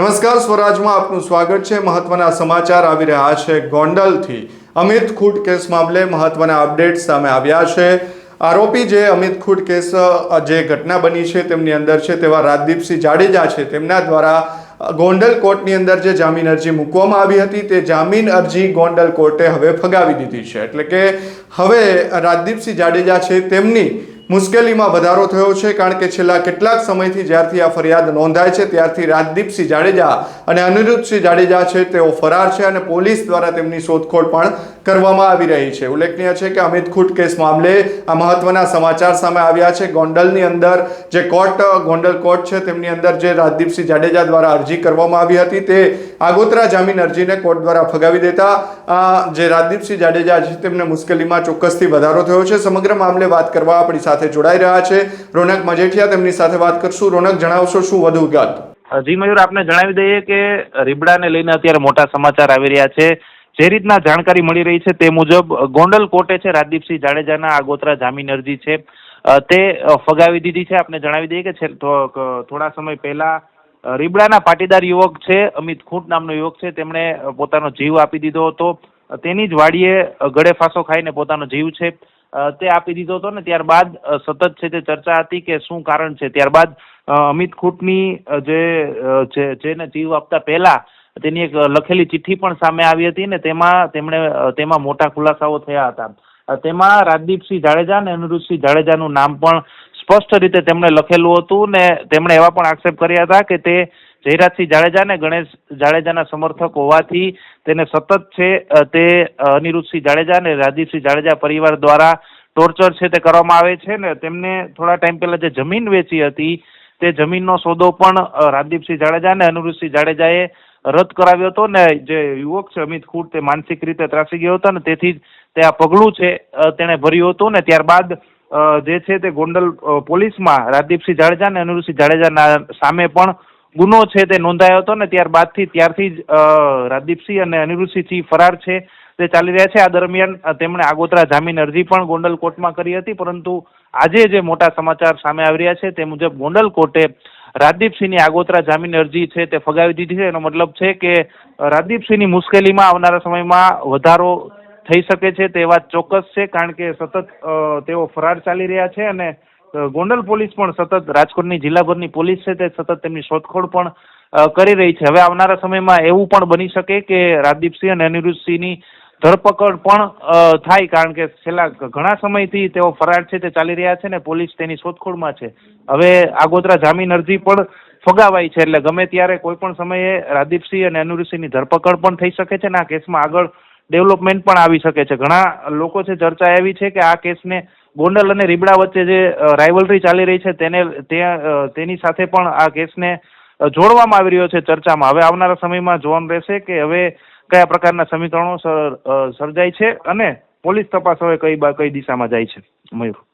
નમસ્કાર, સ્વરાજમાં આપનું સ્વાગત છે. મહત્વના સમાચાર આવી રહ્યા છે ગોંડલથી. અમિત ખૂટ કેસ મામલે મહત્વના અપડેટ સામે આવ્યા છે. આરોપી જે અમિત ખૂટ કેસ જે ઘટના બની છે તેમની અંદર છે તેવા રાજદીપસિંહ જાડેજા છે. તેમના દ્વારા ગોંડલ કોર્ટની અંદર જે જામીન અરજી મૂકવામાં આવી હતી તે જામીન અરજી ગોંડલ કોર્ટે હવે ફગાવી દીધી છે. એટલે કે હવે રાજદીપસિંહ જાડેજા છે તેમની મુશ્કેલીમાં વધારો થયો છે કારણ કે છેલ્લા કેટલાક સમયથી જ્યારથી આ ફરિયાદ નોંધાય છે, ત્યારથી રાજદીપસિંહ જાડેજા અને અનિરુદ્ધસિંહ જાડેજા છે, તેઓ ફરાર છે અને પોલીસ દ્વારા તેમની શોધખોળ પણ કરવામાં આવી રહી છે. ઉલ્લેખનીય છે કે અમિત ખૂટ કેસ મામલે આ મહત્વના સમાચાર સામે આવ્યા છે. ગોંડલની અંદર જે કોર્ટ, ગોંડલ કોર્ટ છે, તેમની અંદર જે રાજદીપસિંહ જાડેજા દ્વારા અરજી કરવામાં આવી હતી, તે આગોતરા જામીન અરજીને કોર્ટ દ્વારા ફગાવી દેતા, આ જે રાજદીપસિંહ જાડેજા છે, તેમને મુશ્કેલીમાં ચોક્કસથી વધારો થયો છે. સમગ્ર મામલે વાત કરવા આપણી સાથે જોડાઈ રહ્યા છે. રોનક મજેઠિયા, તેમની સાથે વાત કરશું. રોનક, જણાવશો શું વધુ વિગત? જી મયુર, આપને જણાવી દઈએ કે રીબડાને લઈને અત્યારે મોટા સમાચાર આવી રહ્યા છે. જે રીતના જાણકારી મળી રહી છે તે મુજબ, ગોંડલ કોર્ટે છે રાજદીપસિંહ જાડેજાના આગોતરા જામીન અરજી છે. તે ફગાવી દીધી છે. આપને જણાવી દઈએ કે થોડા સમય પહેલા રીબડાના પાટીદાર યુવક છે, અમિત ખૂંટ નામનો યુવક છે, તેમણે પોતાનો જીવ આપી દીધો હતો. તેની જ વાડીએ ગળે ફાંસો ખાઈને પોતાનો જીવ છે. તે આપી દીધો હતો ને ત્યારબાદ સતત છે તે ચર્ચા હતી કે શું કારણ છે. ત્યારબાદ અમિત ખૂટની જે જેને જીવ આપતા પહેલા તેની એક લખેલી ચિઠ્ઠી પણ સામે આવી હતી ને તેમાં તેમણે તેમાં મોટા ખુલાસાઓ થયા હતા. તેમાં રાજદીપસિંહ જાડેજા અને અનિરુદ્ધસિંહ જાડેજાનું નામ પણ સ્પષ્ટ રીતે તેમણે લખેલું હતું ને તેમણે એવા પણ આક્ષેપ કર્યા હતા કે તે જયરાજસિંહ જાડેજા ને ગણેશ જાડેજાના સમર્થક હોવાથી તેને સતત છે તે અનિરુદ્ધસિંહ જાડેજા અને રાજીવસિંહ જાડેજા પરિવાર દ્વારા ટોર્ચર છે તે કરવામાં આવે છે ને તેમને થોડા ટાઈમ પહેલા જે જમીન વેચી હતી તે જમીનનો સોદો પણ અ, રાજદીપસિંહ જાડેજા અને અનિરુદ્ધસિંહ જાડેજાએ રદ કરાવ્યો હતો ને જે યુવક છે અમિત ખૂટ તે માનસિક રીતે ત્રાસી ગયો હતો ને તેથી જ તે આ પગલું છે તેણે ભર્યું હતું ને ત્યારબાદ જે છે તે ગોંડલ પોલીસમાં રાજદીપસિંહ જાડેજા અને અનિરુદ્ધસિંહ જાડેજાના સામે પણ ગુનો છે તે નોંધાયો હતો ને ત્યારબાદથી ત્યારથી જ રાજદીપસિંહ અને અનિરુદ્ધસિંહ ફરાર છે તે ચાલી રહ્યા છે. આ દરમિયાન તેમણે આગોતરા જામીન અરજી પણ ગોંડલ કોર્ટમાં કરી હતી, પરંતુ આજે જે મોટા સમાચાર સામે આવી રહ્યા છે તે મુજબ ગોંડલ કોર્ટે રાજદીપસિંહની આગોતરા જામીન અરજી છે તે ફગાવી દીધી છે. એનો મતલબ છે કે રાજદીપસિંહની મુશ્કેલીમાં આવનારા સમયમાં વધારો થઈ શકે છે તે વાત ચોક્કસ છે, કારણ કે સતત તેઓ ફરાર ચાલી રહ્યા છે અને ગોંડલ પોલીસ પણ સતત રાજકોટની જિલ્લાભરની પોલીસ છે તે સતત તેમની શોધખોળ પણ કરી રહી છે. હવે આવનારા સમયમાં એવું પણ બની શકે કે રાજદીપસિંહ અને અનિરુદ્ધસિંહની ધરપકડ પણ થાય કારણ કે છેલ્લા ઘણા સમયથી તેઓ ફરાર છે, તે ચાલી રહ્યા છે ને પોલીસ તેની શોધખોળમાં છે. હવે આગોતરા જામીન અરજી પણ ફગાવાઈ છે એટલે ગમે ત્યારે કોઈ પણ સમયે રાજદીપસિંહ અને અનિરુદ્ધસિંહની ધરપકડ પણ થઈ શકે છે ને આ કેસમાં આગળ ડેવલપમેન્ટ પણ આવી શકે છે. ઘણા લોકો છે ચર્ચા એવી છે કે આ કેસને ગોંડલ અને રીબડા વચ્ચે જે રાઇવલરી ચાલી રહી છે, તેને તે તેની સાથે પણ આ કેસને જોડવામાં આવી રહ્યો છે ચર્ચામાં. હવે આવનારા સમયમાં જોવાનું રહેશે કે હવે કયા પ્રકારના સમીકરણો સર- સર્જાય છે અને પોલીસ તપાસ હવે કઈ કઈ દિશામાં જાય છે. મયુર.